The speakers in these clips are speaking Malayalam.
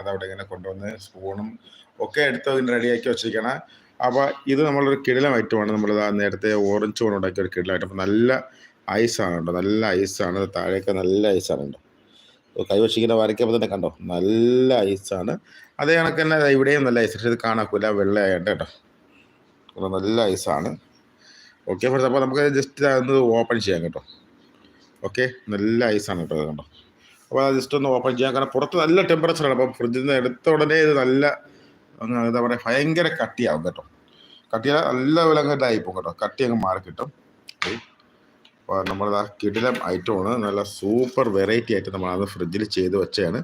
അതവിടെ ഇങ്ങനെ കൊണ്ടുവന്ന് സ്പൂണും ഒക്കെ എടുത്ത് അതിന് റെഡിയാക്കി വെച്ചിരിക്കണം. അപ്പോൾ ഇത് നമ്മളൊരു കിടിലം ഐറ്റമാണ് നമ്മൾ നേരത്തെ ഓറഞ്ച് കൊണ്ട് ഉണ്ടാക്കിയ ഒരു കിടിലം ഐറ്റം അപ്പോൾ നല്ല ഐസാണ് കേട്ടോ. നല്ല ഐസാണ് താഴേക്ക് നല്ല ഐസാണ് കേട്ടോ. കൈവശിക്കുന്ന വരയ്ക്കുമ്പോൾ തന്നെ കണ്ടോ? നല്ല ഐസാണ് അതേ കണക്ക് തന്നെ ഇവിടെയും നല്ല ഐസ് പക്ഷേ ഇത് കാണാക്കൂല. വെള്ളയായിട്ട് കേട്ടോ. നല്ല ഐസാണ് ഓക്കെ ഫ്രണ്ട്സ് അപ്പോൾ നമുക്ക് ജസ്റ്റ് അതൊന്ന് ഓപ്പൺ ചെയ്യാം കേട്ടോ. ഓക്കെ നല്ല ഐസാണ് കേട്ടോ. കണ്ടോ? അപ്പോൾ അത് ജസ്റ്റ് ഒന്ന് ഓപ്പൺ ചെയ്യാം. കാരണം പുറത്ത് നല്ല ടെമ്പറേച്ചറാണ് അപ്പോൾ ഫ്രിഡ്ജിൽ നിന്ന് എടുത്ത ഉടനെ ഇത് നല്ല എന്താ പറയുക ഭയങ്കര കട്ടിയാവും കേട്ടോ. കട്ടിയാൽ നല്ല പോലെ അങ്ങ് ഇതായിപ്പോകും കേട്ടോ. കട്ടി അങ്ങ് മാറി കിട്ടും. അപ്പോൾ നമ്മളത് കിടിലം ഐറ്റമാണ് നല്ല സൂപ്പർ വെറൈറ്റി ആയിട്ട് നമ്മൾ നമ്മളത് ഫ്രിഡ്ജിൽ ചെയ്ത് വെച്ചതാണ്.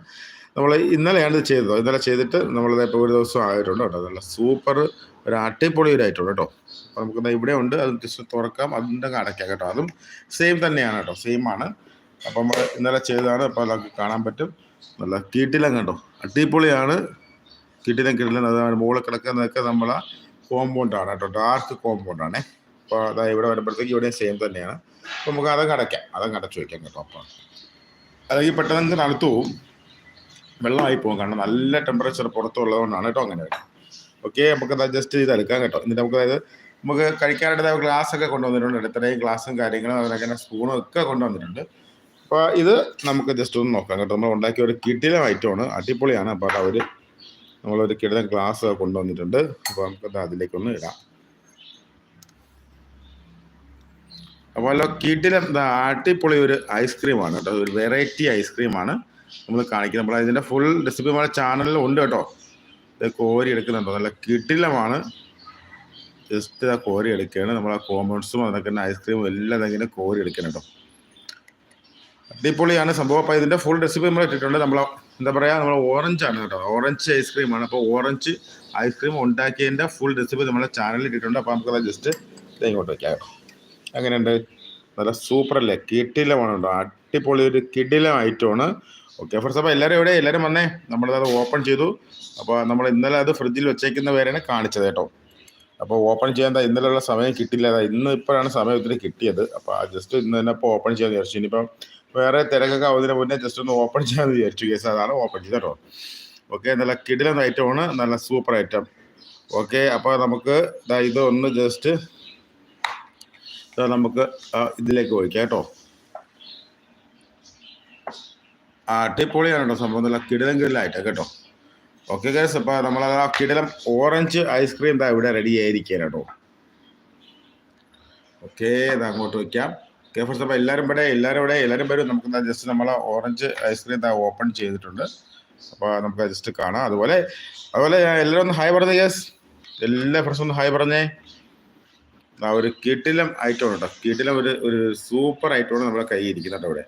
നമ്മൾ ഇന്നലെയാണ് ഇത് ചെയ്തത്. ഇന്നലെ ചെയ്തിട്ട് നമ്മളത് ഇപ്പോൾ ഒരു ദിവസം ആയിട്ടുണ്ട് കേട്ടോ. നല്ല സൂപ്പർ ഒരു അട്ടിപ്പൊളി ഒരു ഐറ്റം കേട്ടോ. അപ്പോൾ നമുക്ക് ഇവിടെ ഉണ്ട്. അത് ജസ്റ്റ് തുറക്കാം. അതിന്റെ അടയ്ക്കാം കേട്ടോ. അതും സെയിം തന്നെയാണ് കേട്ടോ. ആണ്. അപ്പം ഇന്നലെ ചെയ്തതാണ് അപ്പോൾ നമുക്ക് കാണാൻ പറ്റും. നല്ല കീട്ടിലം കണ്ടോ? അടിപൊളിയാണ്. കീട്ടിലം കിട്ടിലും അതാണ് മുകളിൽ കിടക്കുന്നതൊക്കെ നമ്മൾ കോമ്പൗണ്ടാണ് കേട്ടോ. ഡാർക്ക് കോമ്പൗണ്ടാണേ അപ്പോൾ അതാ ഇവിടെ വരുമ്പോഴത്തേക്ക് ഇവിടെ സെയിം തന്നെയാണ്. അപ്പോൾ നമുക്ക് അതങ്ങ് അടയ്ക്കാം. അതങ്ങ് അടച്ചു വയ്ക്കാം കേട്ടോ അപ്പോൾ അല്ലെങ്കിൽ പെട്ടെന്ന് തണുത്തു പോവും. വെള്ളമായി പോകും കാരണം നല്ല ടെമ്പറേച്ചർ പുറത്തുള്ളതുകൊണ്ടാണ് കേട്ടോ അങ്ങനെ. ഓക്കെ നമുക്ക് അത് ജസ്റ്റ് ചെയ്ത് എടുക്കാം കേട്ടോ. എന്നിട്ട് നമുക്ക് അതായത് നമുക്ക് കഴിക്കാനായിട്ട് ഗ്ലാസ് ഒക്കെ കൊണ്ടുവന്നിട്ടുണ്ട്. ഇത്രയും ഗ്ലാസും കാര്യങ്ങളും അതിനൊക്കെ സ്പൂണും ഒക്കെ കൊണ്ടുവന്നിട്ടുണ്ട്. അപ്പോൾ ഇത് നമുക്ക് ജസ്റ്റ് ഒന്ന് നോക്കാം കേട്ടോ. നമ്മൾ ഉണ്ടാക്കിയ ഒരു കിടിലം ഐറ്റമാണ് അടിപൊളിയാണ്. അപ്പോൾ അവർ നമ്മളൊരു കിടിലം ഗ്ലാസ് കൊണ്ടുവന്നിട്ടുണ്ട്. അപ്പോൾ നമുക്കത് അതിലേക്കൊന്ന് ഇടാം. അപ്പോൾ കിടിലം എന്താ അടിപൊളി ഒരു ഐസ്ക്രീമാണ് കേട്ടോ. ഒരു വെറൈറ്റി ഐസ്ക്രീമാണ് നമ്മൾ കാണിക്കുന്നത്. നമ്മൾ ഇതിന്റെ ഫുൾ റെസിപ്പി നമ്മുടെ ചാനലിൽ ഉണ്ട് കേട്ടോ. ഇത് കോരി എടുക്കുന്നുണ്ടോ നല്ല കിടിലമാണ്. ജസ്റ്റ് ആ കോരി എടുക്കുകയാണ് നമ്മൾ ആ കോമ്പൗണ്ട്സും അതൊക്കെ ഐസ്ക്രീമും എല്ലാം ഇങ്ങനെ കോരി എടുക്കണം കേട്ടോ. അടിപൊളിയാണ്. സംഭവം അപ്പോൾ ഇതിന്റെ ഫുൾ റെസിപ്പി നമ്മൾ ഇട്ടിട്ടുണ്ട്. നമ്മൾ എന്താ പറയുക നമ്മൾ ഓറഞ്ച് ആണ് കേട്ടോ. ഓറഞ്ച് ഐസ്ക്രീമാണ് അപ്പോൾ ഓറഞ്ച് ഐസ്ക്രീം ഉണ്ടാക്കിയതിന്റെ ഫുൾ റെസിപ്പി നമ്മളെ ചാനലിൽ ഇട്ടിട്ടുണ്ട്. അപ്പോൾ നമുക്കത് ജസ്റ്റ് ഇങ്ങോട്ട് വയ്ക്കാം അങ്ങനെയുണ്ട് നല്ല സൂപ്പർ അല്ലേ? കിടിലമാണ് കേട്ടോ. അടിപൊളി ഒരു കിടിലം ഐറ്റമാണ് ഓക്കെ ഫസ്റ്റ് അപ്പോൾ എല്ലാവരും എവിടെ? എല്ലാവരും വന്നേ? നമ്മളത് ഓപ്പൺ ചെയ്തു. അപ്പോൾ നമ്മൾ ഇന്നലെ അത് ഫ്രിഡ്ജിൽ വെച്ചേക്കുന്ന പേരാണ് കാണിച്ചത് കേട്ടോ. അപ്പോൾ ഓപ്പൺ ചെയ്യാൻ ഇന്നലെയുള്ള സമയം കിട്ടില്ല. ഇന്ന് ഇപ്പോഴാണ് സമയം ഇതിന് കിട്ടിയത്. അപ്പോൾ ജസ്റ്റ് ഇന്ന് തന്നെ ഇപ്പോൾ ഓപ്പൺ ചെയ്യാൻ വിചാരിച്ചു. ഇനിയിപ്പം വേറെ തിരക്കൊക്കെ ആവുന്നതിന് മുന്നേ ജസ്റ്റ് ഒന്ന് ഓപ്പൺ ചെയ്യാമെന്ന് വിചാരിച്ചു കേസ് അതാണ് ഓപ്പൺ ചെയ്തത് കേട്ടോ ഓക്കെ നല്ല ഐറ്റം ഐറ്റമാണ് നല്ല സൂപ്പർ ഐറ്റം ഓക്കെ അപ്പോൾ നമുക്ക് ഇത് ഒന്ന് ജസ്റ്റ് നമുക്ക് ഇതിലേക്ക് ഒഴിക്കാം കേട്ടോ. ആ അടിപൊളിയാണ് കേട്ടോ സംഭവം. നല്ല കിടിലം കിടിലായിട്ട് കേട്ടോ. ഓക്കെ ഗൈസ് അപ്പോൾ നമ്മൾ ആ കിടിലം ഓറഞ്ച് ഐസ്ക്രീം ഇതാ ഇവിടെ റെഡി ആയിരിക്കുക കേട്ടോ. ഓക്കെ ഇത് അങ്ങോട്ട് വയ്ക്കാം. ഓക്കെ ഫസ്റ്റ് അപ്പോൾ എല്ലാവരും ഇവിടെ എല്ലാവരും ഇവിടെ എല്ലാവരും വരും. നമുക്ക് ജസ്റ്റ് നമ്മൾ ഓറഞ്ച് ഐസ്ക്രീം ഓപ്പൺ ചെയ്തിട്ടുണ്ട്. അപ്പോൾ നമുക്ക് ജസ്റ്റ് കാണാം. അതുപോലെ അതുപോലെ എല്ലാവരും ഒന്ന് ഹായ് പറഞ്ഞേ യെസ് എല്ലാ ഫ്രണ്ട്സും ഒന്ന് ഹായ് പറഞ്ഞേ. ആ ഒരു കീട്ടിലം ഐറ്റം കേട്ടോ. കീട്ടിലം ഒരു ഒരു സൂപ്പർ ഐറ്റമാണ് നമ്മുടെ കൈ ഇരിക്കുന്നുണ്ട് അവിടെ.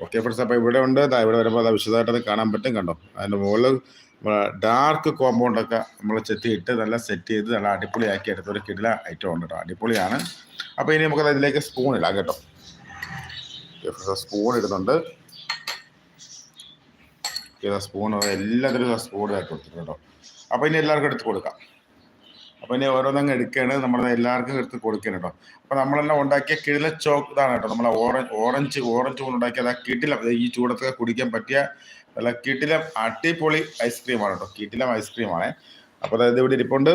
ഓക്കെ ഫ്രണ്ട്സ് അപ്പോൾ ഇവിടെ ഉണ്ട്. ഇവിടെ വരുമ്പോൾ അത് വിശദമായിട്ട് അത് കാണാൻ പറ്റും കണ്ടോ? അതിന്റെ മുകളിൽ ഡാർക്ക് കോമ്പൗണ്ടൊക്കെ നമ്മൾ ചെത്തിയിട്ട് നല്ല സെറ്റ് ചെയ്ത് നല്ല അടിപൊളിയാക്കി എടുത്ത ഒരു കിടില ഐറ്റം ഉണ്ട് കേട്ടോ അടിപൊളിയാണ്. അപ്പോൾ ഇനി നമുക്കത് അതിലേക്ക് സ്പൂൺ ഇടാം കേട്ടോ. സ്പൂൺ ഇടുന്നുണ്ട്. സ്പൂൺ എല്ലാത്തിനും സ്പൂൺ ആയിട്ട് കൊടുത്തിട്ടുണ്ട് കേട്ടോ അപ്പോൾ ഇനി എല്ലാവർക്കും എടുത്ത് കൊടുക്കാം. അപ്പോൾ ഇനി ഓരോന്നങ്ങ് എടുക്കുകയാണ് നമ്മൾ എല്ലാവർക്കും എടുത്ത് കൊടുക്കണം കേട്ടോ. അപ്പോൾ നമ്മളെല്ലാം ഉണ്ടാക്കിയ കിടില ചോക്ക് ഇതാണ് കേട്ടോ. നമ്മളെ ഓറഞ്ച് ഓറഞ്ച് ഓറഞ്ച് കൊണ്ട് ഉണ്ടാക്കിയത് ആ കിടിലം. ഈ ചൂടത്തൊക്കെ കുടിക്കാൻ പറ്റിയ നല്ല കിടിലം അടിപൊളി ഐസ്ക്രീമാണ് കേട്ടോ. കിടിലം ഐസ്ക്രീമാണ് അപ്പോൾ അതായത് ഇവിടെ ഇരിപ്പുണ്ട്.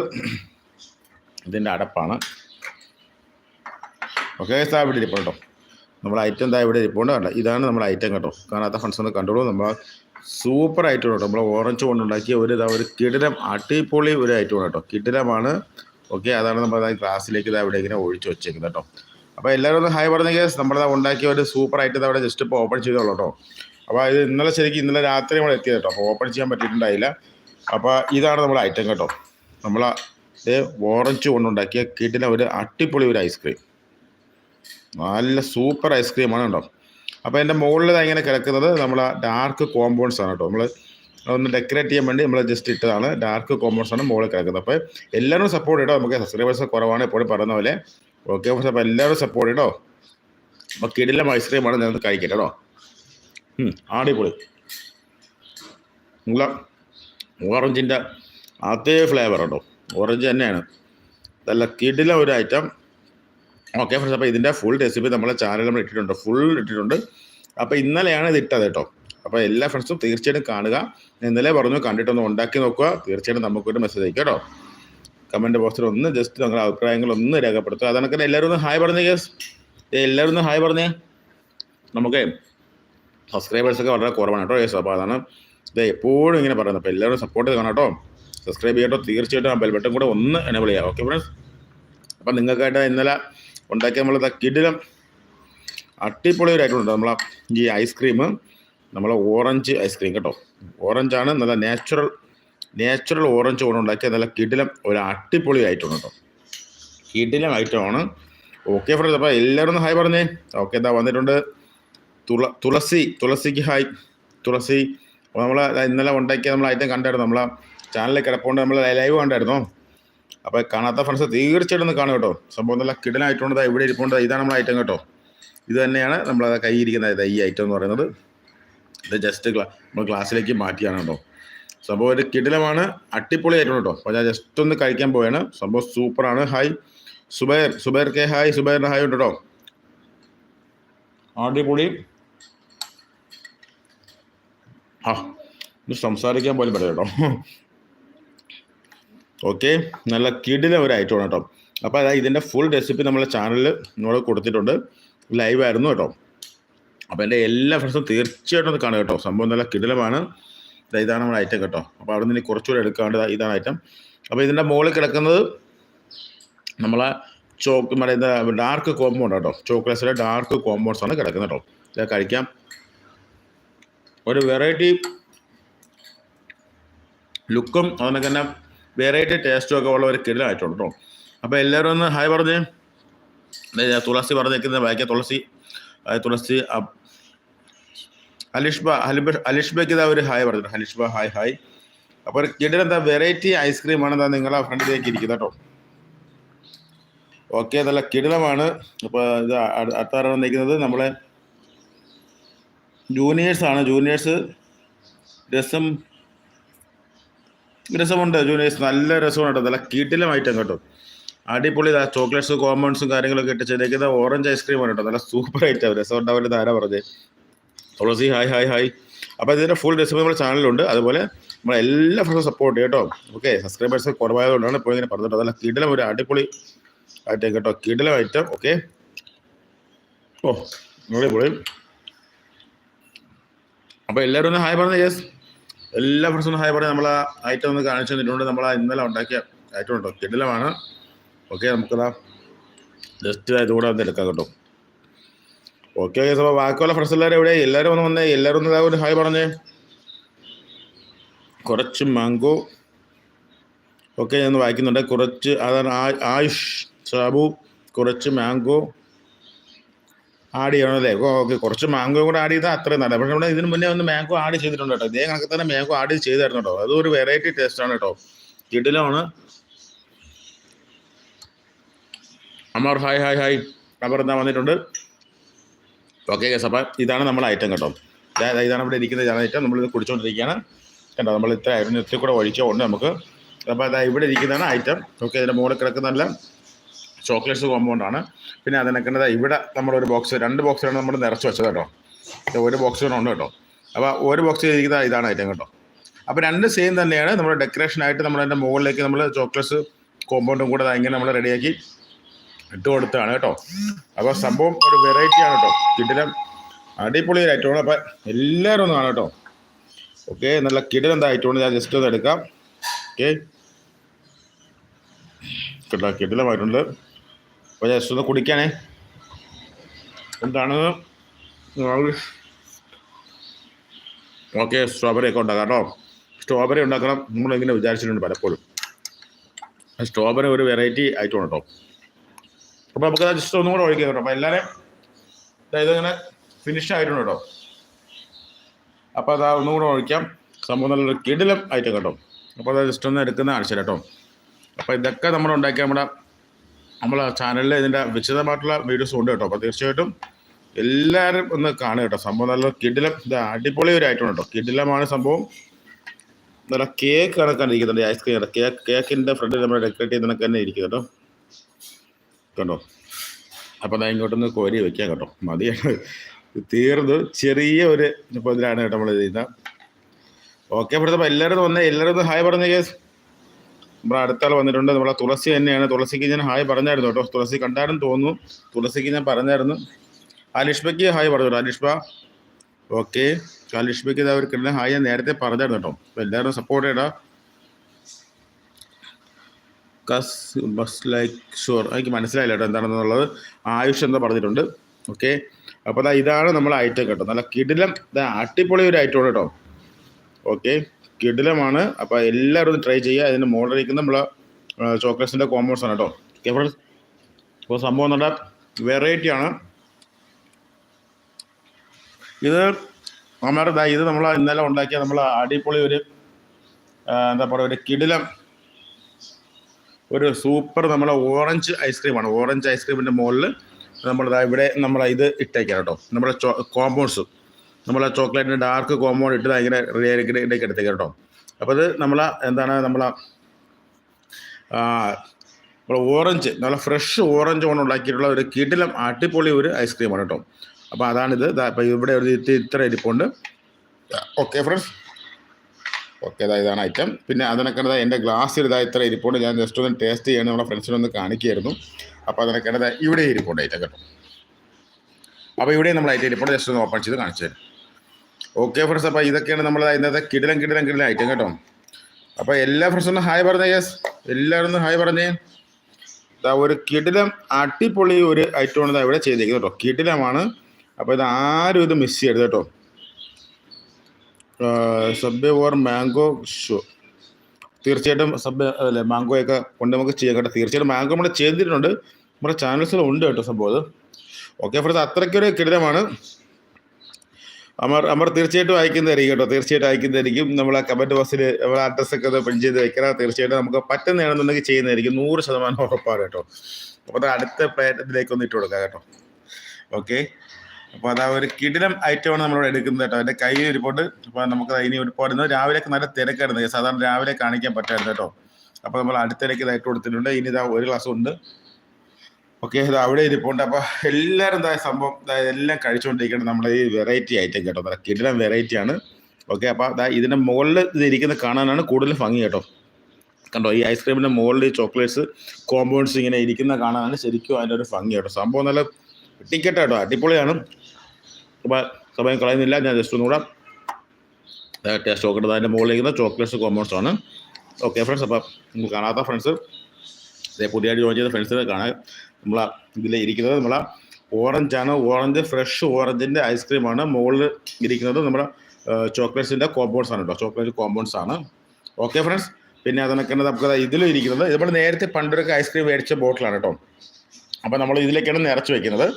ഇതിന്റെ അടപ്പാണ്. ഓക്കെ സാ ഇവിടെ ഇരിപ്പുണ്ട് നമ്മൾ ഐറ്റം എന്താ ഇവിടെ ഇരിപ്പുണ്ട്. കണ്ട? ഇതാണ് നമ്മൾ ഐറ്റം കേട്ടോ. കാണാത്ത ഫണ്ട്സ് ഒന്ന് കണ്ടോളൂ. നമ്മൾ സൂപ്പർ ഐറ്റം കേട്ടോ. നമ്മൾ ഓറഞ്ച് കൊണ്ടുണ്ടാക്കിയ ഒരു ഇതാ ഒരു കിടിലം അടിപൊളി ഒരു ഐറ്റം കേട്ടോ. കിടിലമാണ്. ഓക്കെ അതാണ് നമ്മൾ ഗ്ലാസ്സിലേക്ക് ഇതാ ഇവിടെ ഇങ്ങനെ ഒഴിച്ച് വെച്ചേക്കുന്നത് കേട്ടോ. അപ്പോൾ എല്ലാവരും ഒന്ന് ഹായ് പറഞ്ഞ കേസ് നമ്മളത് ഉണ്ടാക്കിയ ഒരു സൂപ്പർ ഐറ്റം അവിടെ ജസ്റ്റ് ഇപ്പോൾ ഓപ്പൺ ചെയ്തോളൂ കേട്ടോ. അപ്പോൾ ഇത് ഇന്നലെ ശരിക്കും ഇന്നലെ രാത്രി നമ്മൾ എത്തിയത് കേട്ടോ. അപ്പോൾ ഓപ്പൺ ചെയ്യാൻ പറ്റിയിട്ടുണ്ടായില്ല. അപ്പോൾ ഇതാണ് നമ്മുടെ ഐറ്റം കേട്ടോ. നമ്മൾ ഓറഞ്ച് കൊണ്ടുണ്ടാക്കിയ കിടിലം ഒരു അടിപൊളി ഒരു ഐസ്ക്രീം നല്ല സൂപ്പർ ഐസ്ക്രീമാണ് കേട്ടോ. അപ്പോൾ എന്റെ മുകളിൽ ഇങ്ങനെ കിടക്കുന്നത് നമ്മൾ ഡാർക്ക് കോമ്പൗണ്ട്സ് ആണ് കേട്ടോ നമ്മൾ ഒന്ന് ഡെക്കറേറ്റ് ചെയ്യാൻ വേണ്ടി നമ്മൾ ജസ്റ്റ് ഇട്ടതാണ്. ഡാർക്ക് കോമ്പൗണ്ട്സ് ആണ് മുകളിൽ കിടക്കുന്നത്. അപ്പോൾ എല്ലാവരും സപ്പോർട്ട് ചെയ്തോ നമുക്ക് സബ്സ്ക്രൈബേഴ്സ് കുറവാണ് എപ്പോഴും പറയുന്ന പോലെ. ഓക്കെ അപ്പോൾ എല്ലാവരും സപ്പോർട്ട് ചെയ്തോ അപ്പോൾ കിടിലം ഐസ്ക്രീമാണ് ഞാൻ കഴിക്കട്ടെ കേട്ടോ ആടിപൊളി നിങ്ങളെ ഓറഞ്ചിന്റെ അതേ ഫ്ലേവർ കേട്ടോ ഓറഞ്ച് തന്നെയാണ്. നല്ല കിടിലം ഒരു ഐറ്റം ഓക്കെ ഫ്രണ്ട്സ് അപ്പോൾ ഇതിന്റെ ഫുൾ റെസിപ്പി നമ്മളെ ചാനൽ നമ്മൾ ഇട്ടിട്ടുണ്ട്. ഫുൾ ഇട്ടിട്ടുണ്ട്. അപ്പോൾ ഇന്നലെയാണ് ഇത് ഇട്ടത് കേട്ടോ. അപ്പോൾ എല്ലാ ഫ്രണ്ട്സും തീർച്ചയായിട്ടും കാണുക. ഇന്നലെ പറഞ്ഞു കണ്ടിട്ടൊന്ന് ഉണ്ടാക്കി നോക്കുക. തീർച്ചയായിട്ടും നമുക്കൊരു മെസ്സേജ് അയക്കാം കേട്ടോ. കമന്റ് ബോക്സിൽ ഒന്ന് ജസ്റ്റ് നിങ്ങളുടെ അഭിപ്രായങ്ങൾ ഒന്ന് രേഖപ്പെടുത്തുക. അതൊക്കെ എല്ലാവരും ഒന്ന് ഹായ് പറഞ്ഞേ ഗസ് എല്ലാവരും ഒന്ന് ഹായ് പറഞ്ഞേ. നമുക്ക് സബ്സ്ക്രൈബേഴ്സൊക്കെ വളരെ കുറവാണ് കേട്ടോ യെസ് അപ്പോൾ അതാണ് ഇത് എപ്പോഴും ഇങ്ങനെ പറയുന്നത്. അപ്പോൾ എല്ലാവരും സപ്പോർട്ട് ചെയ്ത് കേട്ടോ. സബ്സ്ക്രൈബ് ചെയ്യട്ടോ തീർച്ചയായിട്ടും ആ ബെൽബട്ടും കൂടെ ഒന്ന് എനേബിൾ ചെയ്യാം. ഓക്കെ ഫ്രണ്ട്സ് അപ്പം നിങ്ങൾക്കായിട്ട് ഇന്നലെ ഉണ്ടാക്കിയ നമ്മൾ കിടിലം അട്ടിപ്പൊളി ഒരു ഐറ്റം ഉണ്ട്. നമ്മളെ ഈ ഐസ്ക്രീം നമ്മൾ ഓറഞ്ച് ഐസ്ക്രീം കേട്ടോ. ഓറഞ്ചാണ് നല്ല നാച്ചുറൽ നാച്ചുറൽ ഓറഞ്ച് കൊണ്ട് ഉണ്ടാക്കിയ നല്ല കിടിലം ഒരു അട്ടിപ്പൊളി ഐറ്റം കേട്ടോ. കിടിലം ഐറ്റമാണ് ഓക്കെ ഫ്രണ്ട്സ് അപ്പോൾ എല്ലാവരും ഒന്ന് ഹായ് പറഞ്ഞേ. ഓക്കെ എന്താ വന്നിട്ടുണ്ട്. തുള തുളസി തുളസിക്ക് ഹായ് തുളസി. അപ്പോൾ നമ്മൾ ഇന്നലെ ഉണ്ടാക്കിയ നമ്മൾ ഐറ്റം കണ്ടായിരുന്നു. നമ്മളെ ചാനലിൽ കിടപ്പുണ്ട്. നമ്മൾ ലൈവ് കണ്ടായിരുന്നോ. അപ്പോൾ കാണാത്ത ഫ്രണ്ട്സ് തീർച്ചയായിട്ടും ഒന്ന് കാണും കേട്ടോ. സംഭവം നല്ല കിടലായിട്ടുണ്ട്. ഇവിടെ ഇരിപ്പുണ്ട്. ഇതാണ് നമ്മൾ ഐറ്റം കേട്ടോ. ഇത് തന്നെയാണ് നമ്മൾ കൈ ഇരിക്കുന്ന ഈ ഐറ്റം എന്ന് പറയുന്നത്. ഇത് ജസ്റ്റ് നമ്മൾ ഗ്ലാസ്സിലേക്ക് മാറ്റിയാണ് കേട്ടോ. സംഭവം ഒരു കിടിലമാണ്. ഐറ്റം കേട്ടോ. അപ്പോൾ ഞാൻ ജസ്റ്റ് ഒന്ന് കഴിക്കാൻ പോവാണ്. സംഭവം സൂപ്പറാണ് hi Zubair. Zubair K hi സുബൈറിന്റെ hi ഉണ്ട് കേട്ടോ. അടിപൊളി. ആ സംസാരിക്കാൻ പോലും പറ്റില്ല കേട്ടോ. ഓക്കെ നല്ല കിടില ഒരു ആണ് കേട്ടോ അപ്പോൾ അതായത് ഇതിന്റെ ഫുൾ റെസിപ്പി നമ്മളെ ചാനലിൽ നമ്മൾ കൊടുത്തിട്ടുണ്ട്. ലൈവ് ആയിരുന്നു കേട്ടോ. അപ്പോൾ എന്റെ എല്ലാ ഫ്രണ്ട്സും തീർച്ചയായിട്ടും ഒന്ന് കാണുക കേട്ടോ. സംഭവം നല്ല കിടിലമാണ്. ഇതാണ് നമ്മുടെ ഐറ്റം കേട്ടോ. അപ്പോൾ അവിടെ നിന്ന് കുറച്ചുകൂടെ എടുക്കാണ്ട് ഇതാണ് ഐറ്റം അപ്പോൾ ഇതിന്റെ മുകളിൽ കിടക്കുന്നത് നമ്മളെ ചോക്ക് മറ്റേ ഡാർക്ക് കോമ്പൗണ്ട് കേട്ടോ. ചോക്ലേറ്റ്സിലെ ഡാർക്ക് കോമ്പൗണ്ട്സ് ആണ് കിടക്കുന്നത് കേട്ടോ. ഇത് കഴിക്കാം. ഒരു വെറൈറ്റി ലുക്കും അതുപോലെ തന്നെ വെറൈറ്റി ടേസ്റ്റും ഒക്കെ ഉള്ള ഒരു കിടലായിട്ടുണ്ട് കേട്ടോ അപ്പോൾ എല്ലാവരും ഒന്ന് ഹായ് പറഞ്ഞു. തുളസി പറഞ്ഞിരിക്കുന്നത് വായിക്ക തുളസി തുളസി അലിഷ്ബ ഹലിബ അലിഷ്ബയ്ക്ക് ഇതാ ഒരു ഹായ് പറഞ്ഞു ഹലിഷ്ബ ഹായ് ഹായ് അപ്പോൾ ഒരു കിടൽ എന്താ വെറൈറ്റി ഐസ്ക്രീമാണ് എന്താ നിങ്ങളെ ഫ്രണ്ടിലേക്ക് ഇരിക്കുന്നത് കേട്ടോ ഓക്കെ നല്ല കിടിലമാണ്. അപ്പോൾ ഇത് അടുത്താറാണ് വന്നിരിക്കുന്നത്? നമ്മളെ ജൂനിയേഴ്സാണ് ജൂനിയേഴ്സ് രസം രസമുണ്ട് ജൂനിയേഴ്സ്. നല്ല രസമാണ് കേട്ടോ. നല്ല കിടിലമായിട്ടും കേട്ടോ. അടിപൊളി ചോക്ലേറ്റ്സും കോമ്പൗണ്ട്സും കാര്യങ്ങളൊക്കെ ഇട്ട് ചെയ്തേക്കുന്ന ഓറഞ്ച് ഐസ്ക്രീം ആണ് കേട്ടോ. നല്ല സൂപ്പർ ഐറ്റം രസം ഉണ്ടാവില്ല ആരാ പറഞ്ഞത് തുളസി ഹായ് ഹായ് ഹായ് അപ്പോൾ ഇതിന്റെ ഫുൾ റെസിപ്പി നമ്മുടെ ചാനലിലുണ്ട് അതുപോലെ നമ്മളെ എല്ലാ ഫ്രണ്ട്സും സപ്പോർട്ട് കേട്ടോ. ഓക്കെ സബ്സ്ക്രൈബേഴ്സ് കുറവായതുകൊണ്ടാണ് ഇപ്പോൾ ഇങ്ങനെ പറഞ്ഞിട്ട് നല്ല കിടിലം ഒരു അടിപൊളി ഐറ്റം കേട്ടോ. കിടിലം ഐറ്റം ഓക്കെ ഓ അടിപൊളി. അപ്പോൾ എല്ലാവരും ഒന്ന് ഹായ് പറഞ്ഞ യെസ് എല്ലാ ഫ്രണ്ട്സും ഹായ് പറയാം നമ്മൾ ആ ഐറ്റം ഒന്ന് കാണിച്ചു തന്നിട്ടുണ്ട്. നമ്മൾ ഇന്നലെ ഉണ്ടാക്കിയ ഐറ്റം ഉണ്ടോ? കിടിലമാണ് ഓക്കെ നമുക്കതാ ജസ്റ്റ് ഇതുകൂടെ ഒന്ന് എടുക്കാം കേട്ടോ. ഓക്കെ ഓക്കെ അപ്പോൾ ബാക്കിയുള്ള ഫ്രണ്ട്സ് എല്ലാവരും എവിടെ എല്ലാവരും ഒന്ന് വന്നേ. എല്ലാവരും ഒന്ന് ഒരു ഹായ് പറഞ്ഞേ. കുറച്ച് മാംഗോ ഓക്കെ ഞാൻ വായിക്കുന്നുണ്ട്. കുറച്ച് അതാണ് ആയുഷ് ഷാബു കുറച്ച് മാംഗോ ആഡ് ചെയ്യണം അല്ലേ ഓക്കെ. കുറച്ച് മാംഗോ കൂടെ ആഡ് ചെയ്താൽ അത്രയും നല്ല പക്ഷേ ഇവിടെ ഇതിന് മുന്നേ ഒന്ന് മാംഗോ ആഡ് ചെയ്തിട്ടുണ്ട് കേട്ടോ. ഇതേ കണക്ക് തന്നെ മാംഗോ ആഡ് ചെയ്തായിരുന്നു കേട്ടോ. അതൊരു വെറൈറ്റി ടേസ്റ്റ് ആണ് കേട്ടോ. കിഡിലാണ് Amar hi hi hi Amar എന്താ വന്നിട്ടുണ്ട്? ഓക്കെ കേസ് അപ്പം ഇതാണ് നമ്മുടെ ഐറ്റം കേട്ടോ. ഇതാ- ഇതാ- ഇതാണ് ഇവിടെ ഇരിക്കുന്ന ഇതാണ് ഐറ്റം നമ്മളിത് കുടിച്ചുകൊണ്ടിരിക്കുകയാണ് കണ്ടോ? നമ്മൾ ഇത്ര ഇത്തിരി കൂടെ ഒഴിച്ചുകൊണ്ട് നമുക്ക് അപ്പോൾ അതാ ഇവിടെ ഇരിക്കുന്നതാണ് ഐറ്റം ഓക്കെ ഇതിന്റെ മുകളിൽ കിടക്കുന്ന നല്ല ചോക്ലേറ്റ്സ് കോമ്പൗണ്ടാണ് പിന്നെ അതിനൊക്കെ ഇവിടെ നമ്മൾ ഒരു ബോക്സ് രണ്ട് ബോക്സിലാണ് നമ്മൾ നിറച്ച് വെച്ചത് കേട്ടോ. ഒരു ബോക്സ് ഉണ്ട് കേട്ടോ. അപ്പോൾ ഒരു ബോക്സ് ഇരിക്കുന്ന ഇതാണ് ഐറ്റം കേട്ടോ. അപ്പോൾ രണ്ട് സെയിം തന്നെയാണ് നമ്മൾ ഡെക്കറേഷൻ ആയിട്ട് നമ്മൾ അതിന്റെ മുകളിലേക്ക് നമ്മൾ ചോക്ലേറ്റ്സ് കോമ്പൗണ്ടും കൂടെ ഇങ്ങനെ നമ്മൾ റെഡിയാക്കി ഇട്ട് കൊടുത്തതാണ് കേട്ടോ. അപ്പോൾ സംഭവം ഒരു വെറൈറ്റി ആണ് കേട്ടോ. കിടിലം അടിപൊളി ഐറ്റമാണ് അപ്പോൾ എല്ലാവരും ഒന്ന് കേട്ടോ. ഓക്കെ നല്ല കിടിലം ഐറ്റമാണ് ഞാൻ ജസ്റ്റ് ഒന്ന് എടുക്കാം. ഓക്കെ കേട്ടോ കിടിലമായിട്ടുണ്ട്. അപ്പോൾ ജസ്റ്റ് ഒന്ന് കുടിക്കാനേ എന്താണ്? ഓക്കെ സ്ട്രോബെറി ഒക്കെ ഉണ്ടാക്കാം കേട്ടോ. സ്ട്രോബെറി ഉണ്ടാക്കണം നമ്മളിങ്ങനെ വിചാരിച്ചിട്ടുണ്ട് പലപ്പോഴും. സ്ട്രോബെറി ഒരു വെറൈറ്റി ആയിട്ടുണ്ട് കേട്ടോ. അപ്പോൾ നമുക്ക് ജസ്റ്റ് ഒന്നും കൂടെ ഒഴിക്കാം കേട്ടോ. അപ്പോൾ എല്ലാവരും അതായത് ഇങ്ങനെ ഫിനിഷ് ആയിട്ടുണ്ട് കേട്ടോ. അപ്പോൾ അതാ ഒന്നും കൂടെ ഒഴിക്കാം. സംഭവം നല്ലൊരു കിടിലം ആയിട്ട് കേട്ടോ. അപ്പോൾ അത് ജസ്റ്റ് ഒന്ന് എടുക്കുന്ന ആഴ്ച കേട്ടോ. അപ്പോൾ ഇതൊക്കെ നമ്മൾ ഉണ്ടാക്കിയ നമ്മുടെ നമ്മളെ ചാനലിൽ ഇതിന്റെ വിശദമായിട്ടുള്ള വീഡിയോസ് ഉണ്ട് കേട്ടോ. അപ്പോൾ തീർച്ചയായിട്ടും എല്ലാവരും ഒന്ന് കാണുക കേട്ടോ. സംഭവം നല്ല കിടിലം ഇത് അടിപൊളി ഒരു ഐറ്റം കേട്ടോ. കിടിലമാണ് സംഭവം. നല്ല കേക്ക് കണക്കാണ് ഇരിക്കുന്നുണ്ട് ഐസ്ക്രീം കേക്ക് കേക്കിന്റെ ഫ്രണ്ടിൽ നമ്മൾ ഡെക്കറേറ്റ് ചെയ്യുന്ന തന്നെ ഇരിക്കും കേട്ടോ. കണ്ടോ? അപ്പോൾ ഞാൻ ഇങ്ങോട്ടൊന്ന് കോരി വെക്കാം കേട്ടോ. മതിയാണ് തീർന്നു. ചെറിയ ഒരു ഇപ്പോൾ ഇതിലാണ് കേട്ടോ നമ്മൾ ചെയ്യുന്നത്. ഓക്കെ ഇവിടുത്തെ എല്ലാവരും വന്നേ. എല്ലാവരും ഒന്ന് ഹായ് പറഞ്ഞു കേസ് നമ്മുടെ അടുത്താൾ വന്നിട്ടുണ്ട്. നമ്മളെ തുളസി തന്നെയാണ്. തുളസിക്ക് ഞാൻ ഹായ് പറഞ്ഞായിരുന്നു കേട്ടോ. തുളസി കണ്ടാലും തോന്നുന്നു തുളസിക്ക് ഞാൻ പറഞ്ഞായിരുന്നു. അലിഷ്ബയ്ക്ക് ഹായ് പറഞ്ഞു ആലിഷ്ബ ഓക്കെ. അലിഷ്ബയ്ക്ക് ഇത് അവർക്ക് ഹായ് ഞാൻ നേരത്തെ പറഞ്ഞായിരുന്നു കേട്ടോ. അപ്പോൾ എല്ലാവരും സപ്പോർട്ട് ചെയ്യടാ. കസ് ബസ് ലൈക്ക് ഷുവർ എനിക്ക് മനസ്സിലായില്ല കേട്ടോ എന്താണെന്നുള്ളത്. ആയുഷ് എന്താ പറഞ്ഞിട്ടുണ്ട്. ഓക്കെ. അപ്പോൾ ഇതാണ് നമ്മളെ ഐറ്റം കേട്ടോ. നല്ല കിടിലം അടിപൊളി ഒരു ഐറ്റം ആണ് കേട്ടോ. ഓക്കെ. കിടിലമാണ്. അപ്പോൾ എല്ലാവരും ഒന്ന് ട്രൈ ചെയ്യുക. അതിന്റെ മോഡലിരിക്കുന്ന നമ്മളെ ചോക്ലേറ്റ്സിന്റെ കോമ്പോസ് ആണ് കേട്ടോ. ഓക്കെ ഫ്രണ്ട്സ് സംഭവം നല്ല വെറൈറ്റി ആണ്. ഇത് നമ്മുടെ ഇത് നമ്മൾ ഇന്നലെ ഉണ്ടാക്കിയ നമ്മൾ അടിപൊളി ഒരു എന്താ പറയുക ഒരു കിടിലം ഒരു സൂപ്പർ നമ്മളെ ഓറഞ്ച് ഐസ്ക്രീമാണ് ഓറഞ്ച് ഐസ്ക്രീമിന്റെ മുകളിൽ നമ്മളിതാ ഇവിടെ നമ്മൾ ഇട്ടേക്കാം കേട്ടോ. നമ്മുടെ കോമ്പൗണ്ട്സ് നമ്മളെ ചോക്ലേറ്റിന്റെ ഡാർക്ക് കോമ്പൗണ്ട് ഇട്ട് ഇങ്ങനെ ഇടയ്ക്ക് എടുത്തേക്ക് കേട്ടോ. അപ്പോൾ അത് നമ്മൾ എന്താണ് നമ്മൾ നമ്മൾ ഓറഞ്ച് നല്ല ഫ്രഷ് ഓറഞ്ച് കൊണ്ട് ഉണ്ടാക്കിയിട്ടുള്ള ഒരു കിടിലം അടിപൊളി ഒരു ഐസ്ക്രീമാണ് കേട്ടോ. അപ്പോൾ അതാണിത്. അപ്പോൾ ഇവിടെ ഒരു ഇത് ഇത്ര ഇരിപ്പുണ്ട്. ഓക്കെ ഫ്രണ്ട്സ് ഓക്കെ അതായത് ഇതാണ് ഐറ്റം പിന്നെ അതിനൊക്കെ എന്റെ ഗ്ലാസ്സിൽ ഇതാ ഇത്ര ഇരിപ്പുണ്ട്. ഞാൻ ജസ്റ്റ് ഒന്ന് ടേസ്റ്റ് ചെയ്യണം. നമ്മുടെ ഫ്രണ്ട്സിനൊന്ന് കാണിക്കുകയായിരുന്നു അപ്പോൾ അതിനൊക്കെ ഇവിടെ ഇരിപ്പുണ്ട് ഐറ്റം കേട്ടോ. അപ്പോൾ ഇവിടെ നമ്മൾ ഐറ്റം ഇരിപ്പുണ്ട്. ജസ്റ്റ് ഒന്ന് ഓപ്പൺ ചെയ്ത് കാണിച്ചു തരും ഓക്കെ ഫ്രണ്ട്സ് അപ്പോൾ ഇതൊക്കെയാണ് നമ്മൾ ഇന്നത്തെ കിടിലം കിടിലം കിടിലം ഐറ്റം കേട്ടോ. അപ്പോൾ എല്ലാ ഫ്രണ്ട്സും ഹായ് പറഞ്ഞേ യെസ് എല്ലാവരും ഒന്ന് ഹായ് പറഞ്ഞേ. ഇതാ ഒരു കിടിലം അടിപൊളി ഒരു ഐറ്റമാണ് ഇതാ ഇവിടെ ചെയ്തേക്കുന്നത് കേട്ടോ. കിടിലമാണ്. അപ്പോൾ ഇത് ആരും ഇത് മിസ് ചെയ്യരുത് കേട്ടോ. സബ്ബെ ഓർ മാംഗോ ഷോ. തീർച്ചയായിട്ടും സബ്ബെ അല്ലെ മാംഗോ ഒക്കെ കൊണ്ട് നമുക്ക് ചെയ്യാം കേട്ടോ. തീർച്ചയായിട്ടും മാംഗോ നമ്മൾ ചെയ്തിട്ടുണ്ട്. നമ്മുടെ ചാനൽസിലുണ്ട് കേട്ടോ സംഭവം അത്. ഓക്കെ ഫ്രണ്ട്സ് അത്രയ്ക്കൊരു കിടിലമാണ്. അമർ അമർ തീർച്ചയായിട്ടും അയക്കുന്നതായിരിക്കും കേട്ടോ. തീർച്ചയായിട്ടും അയക്കുന്നതായിരിക്കും. നമ്മളെ കമന്റ് ബോക്സിൽ നമ്മളെ അഡ്രസ്സൊക്കെ ഒന്ന് പ്രിന്റ് ചെയ്ത് വെക്കണം. തീർച്ചയായിട്ടും നമുക്ക് പറ്റുന്നതാണെന്നുണ്ടെങ്കിൽ ചെയ്യുന്നതായിരിക്കും. നൂറ് ശതമാനം ഉറപ്പാണ് കേട്ടോ. അപ്പോൾ അത് അടുത്ത പ്ലേറ്റിലേക്ക് ഒന്ന് ഇട്ട് കൊടുക്കാം കേട്ടോ. ഓക്കെ അപ്പോൾ അതാ ആ ഒരു കിടിലം ഐറ്റമാണ് നമ്മളിവിടെ എടുക്കുന്നത് കേട്ടോ. എന്റെ കയ്യിൽ ഒരുപാട് അപ്പോൾ നമുക്ക് ഇനി ഒരുപാട് രാവിലെയൊക്കെ നല്ല തിരക്കായിരുന്നു. സാധാരണ രാവിലെ കാണിക്കാൻ പറ്റായിരുന്നു കേട്ടോ. അപ്പോൾ നമ്മൾ അടുത്തിടയ്ക്ക് ഇതായിട്ട് കൊടുത്തിട്ടുണ്ട്. ഇനി ഇതാ ഒരു ഗ്ലാസ് ഉണ്ട്. ഓക്കെ ഇത് അവിടെ ഇരിപ്പുണ്ട്. അപ്പോൾ എല്ലാവരും എന്താ സംഭവം എല്ലാം കഴിച്ചുകൊണ്ടിരിക്കണം നമ്മുടെ ഈ വെറൈറ്റി ഐറ്റം കേട്ടോ. കിടിലം വെറൈറ്റി ആണ്. ഓക്കെ അപ്പോൾ ദാ ഇതിന്റെ മുകളിൽ ഇത് ഇരിക്കുന്നത് കാണാനാണ് കൂടുതൽ ഭംഗി കേട്ടോ. കണ്ടോ ഈ ഐസ്ക്രീമിന്റെ മുകളിൽ ഈ ചോക്ലേറ്റ്സ് കോമ്പൗണ്ട്സ് ഇങ്ങനെ ഇരിക്കുന്ന കാണാനാണ് ശരിക്കും അതിന്റെ ഒരു ഭംഗി കേട്ടോ. സംഭവം നല്ല ടിക്കറ്റ് കേട്ടോ അടിപൊളിയാണ്. അപ്പോൾ സമയം കളയുന്നില്ല ഞാൻ ജസ്റ്റ് ഒന്നുകൂടെ ടേസ്റ്റ് നോക്കേണ്ടത് അതിന്റെ മുകളിൽ ഇരിക്കുന്ന ചോക്ലേറ്റ്സ് കോമ്പൗണ്ട്സ് ആണ്. ഓക്കെ ഫ്രണ്ട്സ് നിങ്ങൾ കാണാത്ത ഫ്രണ്ട്സ് പുതിയതായിട്ട് ജോയിൻ ചെയ്ത ഫ്രണ്ട്സിനെ കാണാൻ നമ്മളെ ഇതിൽ ഇരിക്കുന്നത്. നമ്മളെ ഓറഞ്ചാണ് ഓറഞ്ച് ഫ്രഷ് ഓറഞ്ചിന്റെ ഐസ്ക്രീമാണ് മുകളിൽ ഇരിക്കുന്നത്. നമ്മുടെ ചോക്ലേറ്റ്സിന്റെ കോമ്പൗണ്ട്സ് ആണ് കേട്ടോ ചോക്ലേറ്റ് കോമ്പൗണ്ട്സ് ആണ്. ഓക്കെ ഫ്രണ്ട്സ് പിന്നെ അതിനൊക്കെ നമുക്ക് ഇതിലും ഇരിക്കുന്നത്. നമ്മൾ നേരത്തെ പണ്ടൊരൊക്കെ ഐസ്ക്രീം മേടിച്ച ബോട്ടിലാണ് കേട്ടോ അപ്പോൾ നമ്മൾ ഇതിലേക്കാണ് നിറച്ച് വെക്കുന്നത്.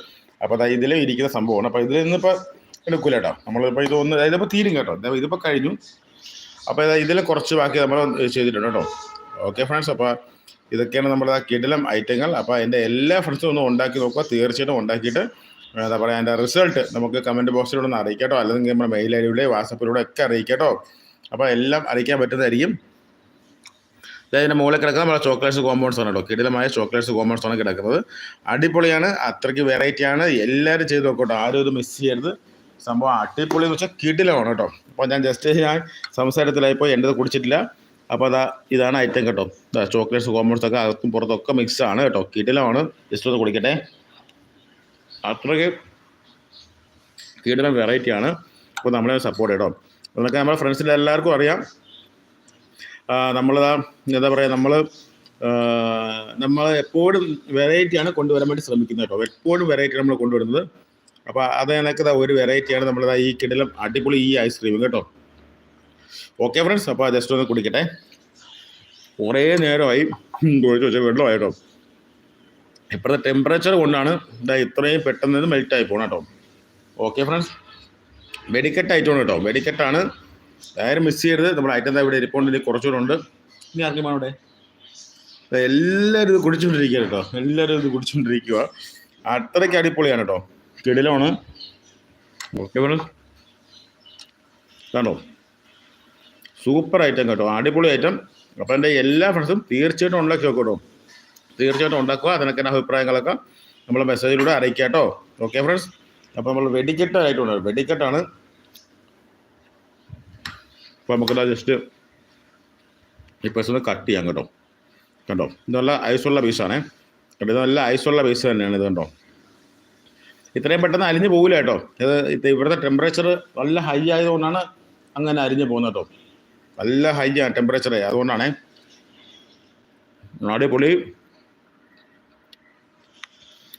അപ്പോൾ അതായത് ഇതിലും ഇരിക്കുന്ന സംഭവമാണ്. അപ്പോൾ ഇതിൽ നിന്നിപ്പോൾ എടുക്കൂല കേട്ടോ നമ്മളിപ്പോൾ ഇതൊന്ന് ഇതിപ്പോൾ തീരും കേട്ടോ. ഇതിപ്പോൾ കഴിഞ്ഞു. അപ്പോൾ ഇതാ ഇതിൽ കുറച്ച് ബാക്കി നമ്മൾ ചെയ്തിട്ടുണ്ട് കേട്ടോ ഓക്കെ ഫ്രണ്ട്സ് അപ്പോൾ ഇതൊക്കെയാണ് നമ്മുടെ ആ കിടിലം ഐറ്റങ്ങൾ. അപ്പോൾ അതിന്റെ എല്ലാ ഫ്രണ്ട്സും ഒന്ന് ഉണ്ടാക്കി നോക്കുക. തീർച്ചയായിട്ടും ഉണ്ടാക്കിയിട്ട് എന്താ പറയുക അതിന്റെ റിസൾട്ട് നമുക്ക് കമന്റ് ബോക്സിലൂടെ ഒന്ന് അറിയിക്കട്ടോ. അല്ലെങ്കിൽ നമ്മുടെ മെയിൽ ഐ ഡിയിലൂടെ വാട്സപ്പിലൂടെ ഒക്കെ അറിയിക്കട്ടോ. അപ്പോൾ എല്ലാം അറിയിക്കാൻ പറ്റുന്നതായിരിക്കും. ഇതിന്റെ മുകളിൽ കിടക്കുന്ന നമ്മുടെ ചോക്ലേറ്റ്സ് കോമ്പൗണ്ട്സ് ആണ് കേട്ടോ. കിടിലമായ ചോക്ലേറ്റ്സ് കോമ്പൗണ്ട്സ് ആണ് കിടക്കുന്നത്. അടിപൊളിയാണ്. അത്രയ്ക്ക് വെറൈറ്റി ആണ്. എല്ലാവരും ചെയ്ത് നോക്കട്ടോ. ആരും ഇത് മിസ് ചെയ്യരുത്. സംഭവം അടിപൊളി എന്ന് വെച്ചാൽ കിടിലമാണ് കേട്ടോ. അപ്പോൾ ഞാൻ ജസ്റ്റ് ഞാൻ സംസാരത്തിലായിപ്പോൾ എന്റെ കുടിച്ചിട്ടില്ല. അപ്പോൾ അതാ ഇതാണ് ഐറ്റം കേട്ടോ. ചോക്ലേറ്റ്സ് കോമ്പൗണ്ട്സ് ഒക്കെ അകത്തും പുറത്തൊക്കെ മിക്സ് ആണ് കേട്ടോ. കിടിലമാണ്. ജസ്റ്റ് ഒന്ന് കുടിക്കട്ടെ. അത്രയ്ക്ക് കിടിലം വെറൈറ്റിയാണ് അപ്പോൾ നമ്മളെ സപ്പോർട്ട് ചെയ്യട്ടോ അതൊക്കെ നമ്മുടെ ഫ്രണ്ട്സിന്റെ എല്ലാവർക്കും അറിയാം. നമ്മൾ എന്താ പറയുക നമ്മൾ നമ്മൾ എപ്പോഴും വെറൈറ്റിയാണ് കൊണ്ടുവരാൻ വേണ്ടി ശ്രമിക്കുന്നത് കേട്ടോ. എപ്പോഴും വെറൈറ്റി നമ്മൾ കൊണ്ടുവരുന്നത്. അപ്പോൾ അത് കണക്ക് ഒരു വെറൈറ്റിയാണ് നമ്മൾ ഈ കിടലം അടിപൊളി ഈ ഐസ്ക്രീം കേട്ടോ. ഓക്കെ ഫ്രണ്ട്സ് അപ്പോൾ ജസ്റ്റ് ഒന്ന് കുടിക്കട്ടെ. കുറേ നേരമായി കുഴിച്ച് വെച്ചാൽ വെള്ളമായിട്ടോ. ഇപ്പോഴത്തെ ടെമ്പറേച്ചർ കൊണ്ടാണ് ഇതാ ഇത്രയും പെട്ടെന്ന് മെൽറ്റായി പോകണം കേട്ടോ. ഓക്കെ ഫ്രണ്ട്സ് വെടിക്കെട്ട് ഐറ്റമാണ് കേട്ടോ. വെടിക്കെട്ടാണ് ആരും മിസ് ചെയ്യരുത്. നമ്മുടെ ഐറ്റം ഇവിടെ ഇരിപ്പുണ്ട്. ഇനി കുറച്ചുകൂടെ ഉണ്ട്. ഇനി ആർക്കും അവിടെ? എല്ലാവരും ഇത് കുടിച്ചുകൊണ്ടിരിക്കുക കേട്ടോ. എല്ലാവരും ഇത് കുടിച്ചുകൊണ്ടിരിക്കുക അത്രയ്ക്ക് അടിപൊളിയാണ് കേട്ടോ. കിടിലാണ് ഓക്കെ ഫ്രണ്ട്സ് കണ്ടോ? സൂപ്പർ ഐറ്റം കേട്ടോ. അടിപൊളി ഐറ്റം. അപ്പോൾ എന്റെ എല്ലാ ഫ്രണ്ട്സും തീർച്ചയായിട്ടും ഉണ്ടാക്കി നോക്കും കേട്ടോ തീർച്ചയായിട്ടും ഉണ്ടാക്കുക. അതിനൊക്കെ അഭിപ്രായങ്ങളൊക്കെ നമ്മളെ മെസ്സേജിലൂടെ അറിയിക്കാം കേട്ടോ. ഓക്കെ ഫ്രണ്ട്സ് അപ്പോൾ നമ്മൾ വെടിക്കെട്ട് ആയിട്ടുണ്ട് വെടിക്കെട്ടാണ്. അപ്പോൾ നമുക്കത് ജസ്റ്റ് ഈ പീസ് കട്ട് ചെയ്യാം കേട്ടോ. കണ്ടോ? ഇത് നല്ല ഐസുള്ള പീസാണേ കേട്ടോ ഇത് നല്ല ഐസുള്ള പീസ് തന്നെയാണ് ഇത് കണ്ടോ? ഇത്രയും പെട്ടെന്ന് അരിഞ്ഞു പോകില്ല കേട്ടോ. ഇത് ഇവിടുത്തെ ടെമ്പറേച്ചർ നല്ല ഹൈ ആയതുകൊണ്ടാണ് അങ്ങനെ അരിഞ്ഞു പോകുന്നത് കേട്ടോ. നല്ല ഹൈ ടെമ്പറേച്ചർ അതുകൊണ്ടാണ് അടിപൊളി.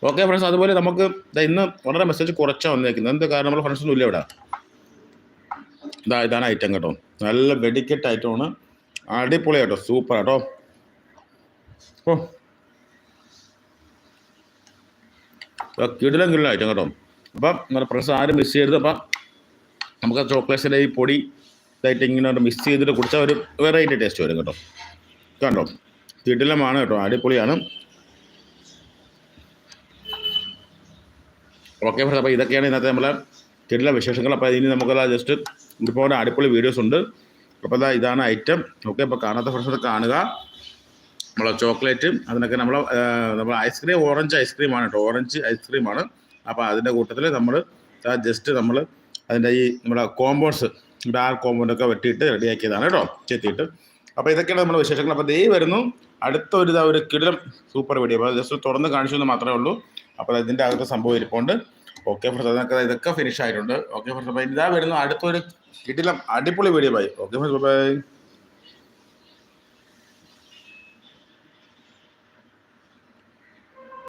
ഓക്കെ ഫ്രണ്ട്സ് അതുപോലെ നമുക്ക് ഇന്ന് വളരെ മെസ്സേജ് കുറച്ചാണ് വന്നേക്കുന്നത്. എന്ത് കാരണം? നമ്മൾ ഫ്രണ്ട്സൊന്നും ഇല്ല ഇവിടെ. ഇതാ ഇതാണ് ഐറ്റം കേട്ടോ. നല്ല വെടിക്കെട്ട് ഐറ്റമാണ് അടിപൊളി കേട്ടോ സൂപ്പർ കേട്ടോ ഓ. കിടിലം കിടിലം ഐറ്റം കേട്ടോ. അപ്പം നമ്മുടെ ഫ്രണ്ട്സ് ആരും മിസ് ചെയ്യരുത്. അപ്പം നമുക്ക് ചോക്ലേറ്റ്സിന്റെ ഈ പൊടി ഇതായിട്ട് ഇങ്ങനെ മിക്സ് ചെയ്തിട്ട് കുടിച്ചാൽ ഒരു വെറൈറ്റി ടേസ്റ്റ് വരും കേട്ടോ. കണ്ടോ? കിടിലമാണ് കേട്ടോ അടിപൊളിയാണ്. ഓക്കെ ഫ്രണ്ട്സ് അപ്പോൾ ഇതൊക്കെയാണ് ഇന്നത്തെ നമ്മളെ കിടില വിശേഷങ്ങൾ. അപ്പോൾ ഇനി നമുക്കത് ജസ്റ്റ് ഒരുപാട് അടിപൊളി വീഡിയോസ് ഉണ്ട്. അപ്പോൾ അതാ ഇതാണ് ഐറ്റം ഓക്കെ അപ്പോൾ കാണാത്ത ഫ്രണ്ട്സ് കാണുക. നമ്മളെ ചോക്ലേറ്റ് അതിനൊക്കെ നമ്മൾ നമ്മൾ ഐസ്ക്രീം ഓറഞ്ച് ഐസ്ക്രീമാണ് കേട്ടോ. ഓറഞ്ച് ഐസ്ക്രീമാണ് അപ്പോൾ അതിന്റെ കൂട്ടത്തിൽ നമ്മൾ ജസ്റ്റ് നമ്മൾ അതിന്റെ ഈ നമ്മുടെ കോമ്പൗണ്ട്സ് ഡാർക്ക് കോമ്പൗണ്ടൊക്കെ വെട്ടിയിട്ട് റെഡിയാക്കിയതാണ് കേട്ടോ ചെത്തിയിട്ട്. അപ്പോൾ ഇതൊക്കെയാണ് നമ്മുടെ വിശേഷങ്ങൾ. അപ്പോൾ ദേ വരുന്നു അടുത്ത ഒരു ഇതാ ഒരു കിടിലം സൂപ്പർ വീഡിയോ അപ്പോൾ ജസ്റ്റ് തുറന്ന് കാണിച്ചു എന്ന് മാത്രമേ ഉള്ളൂ. അപ്പോൾ അതിന്റെ അകത്ത് സംഭവം ഇരിപ്പുണ്ട്. ഓക്കെ ഫ്രണ്ട്സ് അതൊക്കെ ഇതൊക്കെ ഫിനിഷ് ആയിട്ടുണ്ട്. ഓക്കെ ഫ്രണ്ട്സ് അപ്പോൾ ഇതാ വരുന്നു അടുത്തൊരു കിടിലം അടിപൊളി video bye okay friends bye